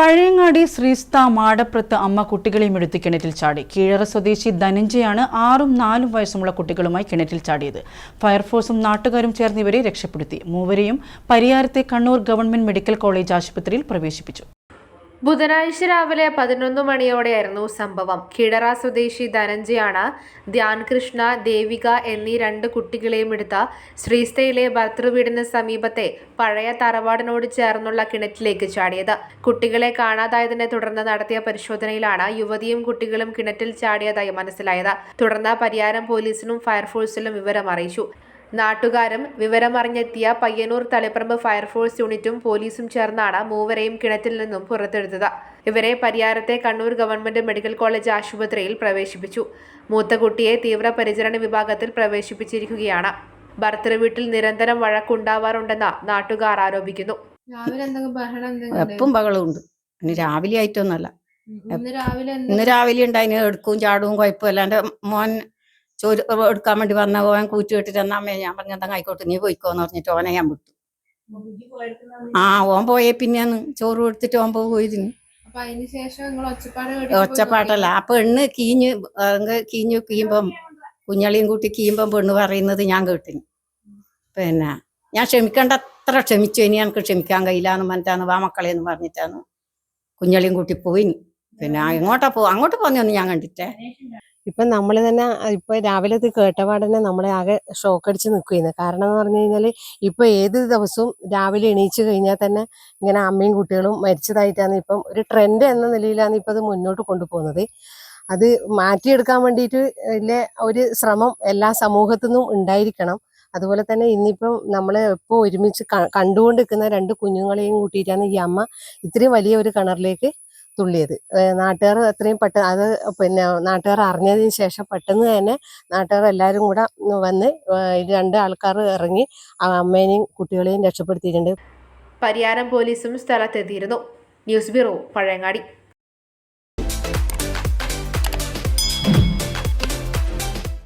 പഴയങ്ങാടി ശ്രീസ്ത മാടപ്രത്ത് അമ്മ കുട്ടികളെയും എടുത്ത് കിണറ്റിൽ ചാടി. കീഴറ സ്വദേശി ധനഞ്ജയാണ് ആറും നാലും വയസ്സുമുള്ള കുട്ടികളുമായി കിണറ്റിൽ ചാടിയത്. ഫയർഫോഴ്സും നാട്ടുകാരും ചേർന്ന് ഇവരെ രക്ഷപ്പെടുത്തി. മൂവരെയും പരിയാരത്തെ കണ്ണൂർ ഗവൺമെന്റ് മെഡിക്കൽ കോളേജ് ആശുപത്രിയിൽ പ്രവേശിപ്പിച്ചു. ബുധനാഴ്ച രാവിലെ പതിനൊന്ന് മണിയോടെയായിരുന്നു സംഭവം. കിടറ സ്വദേശി ധനഞ്ജയാണ് ധ്യാൻ കൃഷ്ണ ദേവിക എന്നീ രണ്ട് കുട്ടികളെയും എടുത്ത ശ്രീസ്ഥയിലെ ഭർത്തൃവീടിന് സമീപത്തെ പഴയ തറവാടിനോട് ചേർന്നുള്ള കിണറ്റിലേക്ക് ചാടിയത്. കുട്ടികളെ കാണാതായതിനെ തുടർന്ന് നടത്തിയ പരിശോധനയിലാണ് യുവതിയും കുട്ടികളും കിണറ്റിൽ ചാടിയതായി മനസ്സിലായത്. തുടർന്ന് പരിയാരം പോലീസിനും ഫയർഫോഴ്സിലും വിവരം അറിയിച്ചു. നാട്ടുകാരും വിവരമറിഞ്ഞെത്തിയ പയ്യന്നൂർ തളിപ്പറമ്പ് ഫയർഫോഴ്സ് യൂണിറ്റും പോലീസും ചേർന്നാണ് മൂവരെയും കിണറ്റിൽ നിന്നും പുറത്തെടുത്തത്. ഇവരെ പരിയാരത്തെ കണ്ണൂർ ഗവൺമെന്റ് മെഡിക്കൽ കോളേജ് ആശുപത്രിയിൽ പ്രവേശിപ്പിച്ചു. മൂത്ത കുട്ടിയെ തീവ്രപരിചരണ വിഭാഗത്തിൽ പ്രവേശിപ്പിച്ചിരിക്കുകയാണ്. ഭർത്തൃ വീട്ടിൽ നിരന്തരം വഴക്കുണ്ടാവാറുണ്ടെന്ന് നാട്ടുകാർ ആരോപിക്കുന്നു. എപ്പം ബഹളമുണ്ട് ഇനി രാവിലെ ആയിട്ടൊന്നല്ല? ഇന്ന് രാവിലെ എന്ത് ഇന്ന് രാവിലെ ഉണ്ടായിന് എടുക്കും ചാടും കുഴപ്പമില്ല. എന്റെ മോൻ ചോറ് എടുക്കാൻ വേണ്ടി വന്ന ഓൻ കൂറ്റി വിട്ടിട്ട് എന്നാ അമ്മയെ ഞാൻ പറഞ്ഞ എന്താ ആയിക്കോട്ടെ നീ പോയിക്കോന്ന് പറഞ്ഞിട്ട് ഓനെ ഞാൻ വിട്ടു. ആ ഓൻ പോയേ പിന്നെയാണ്. ചോറ് കൊടുത്തിട്ട് ഓൻ പോയതിന്. അപ്പൊ അതിന് ശേഷം നിങ്ങൾ ഒച്ചപ്പാട് കേട്ടിട്ട് പോയി ഒച്ചപ്പാട്ടല്ല ആ പെണ്ണ് കീഞ്ഞ് കീഞ്ഞു കീയുമ്പം കുഞ്ഞളിയും കൂട്ടി കീയുമ്പം പെണ്ണ് പറയുന്നത് ഞാൻ കേട്ടിന്. പിന്നെ ഞാൻ ക്ഷമിക്കേണ്ട അത്ര ക്ഷമിച്ചു. ഇനി എനിക്ക് ക്ഷമിക്കാൻ കഴിയില്ലാന്ന് പറഞ്ഞിട്ടാണ് വാ മക്കളെ എന്ന് പറഞ്ഞിട്ടാണ് കുഞ്ഞളിയും കൂട്ടി പോയിന്. പിന്നെ എങ്ങോട്ടാ പോ അങ്ങോട്ട് പോന്നൊന്നും ഞാൻ കണ്ടിട്ടേ. ഇപ്പം നമ്മൾ തന്നെ ഇപ്പോൾ രാവിലെ ഇത് കേട്ടപാടന്നെ നമ്മളെ ആകെ ഷോക്ക് അടിച്ച് നിൽക്കുകയാണ് കാരണം എന്ന് പറഞ്ഞു കഴിഞ്ഞാൽ ഇപ്പോൾ ഏത് ദിവസവും രാവിലെ എണീച്ച് കഴിഞ്ഞാൽ തന്നെ ഇങ്ങനെ അമ്മയും കുട്ടികളും മരിച്ചതായിട്ടാണ് ഇപ്പം ഒരു ട്രെൻഡ് എന്ന നിലയിലാണ് ഇപ്പം അത് മുന്നോട്ട് കൊണ്ടുപോകുന്നത്. അത് മാറ്റിയെടുക്കാൻ വേണ്ടിയിട്ട് ഇല്ല ഒരു ശ്രമം എല്ലാ സമൂഹത്തു നിന്നും ഉണ്ടായിരിക്കണം. അതുപോലെ തന്നെ ഇന്നിപ്പം നമ്മൾ ഇപ്പോൾ ഒരുമിച്ച് കണ്ടുകൊണ്ടിരിക്കുന്ന രണ്ട് കുഞ്ഞുങ്ങളെയും കൂട്ടിയിട്ടാണ് ഈ അമ്മ ഇത്രയും വലിയ ഒരു കിണറിലേക്ക് തുള്ളിയത്. നാട്ടുകാർ അത്രയും പെട്ടെന്ന് അത് പിന്നെ നാട്ടുകാർ അറിഞ്ഞതിന് ശേഷം പെട്ടെന്ന് തന്നെ നാട്ടുകാർ എല്ലാവരും കൂടെ വന്ന് രണ്ട് ആൾക്കാർ ഇറങ്ങി അമ്മേനെയും കുട്ടികളെയും രക്ഷപ്പെടുത്തിയിട്ടുണ്ട്. പരിയാരം പോലീസും സ്ഥലത്തെത്തിയിരുന്നു. News bureau Pazhayangadi.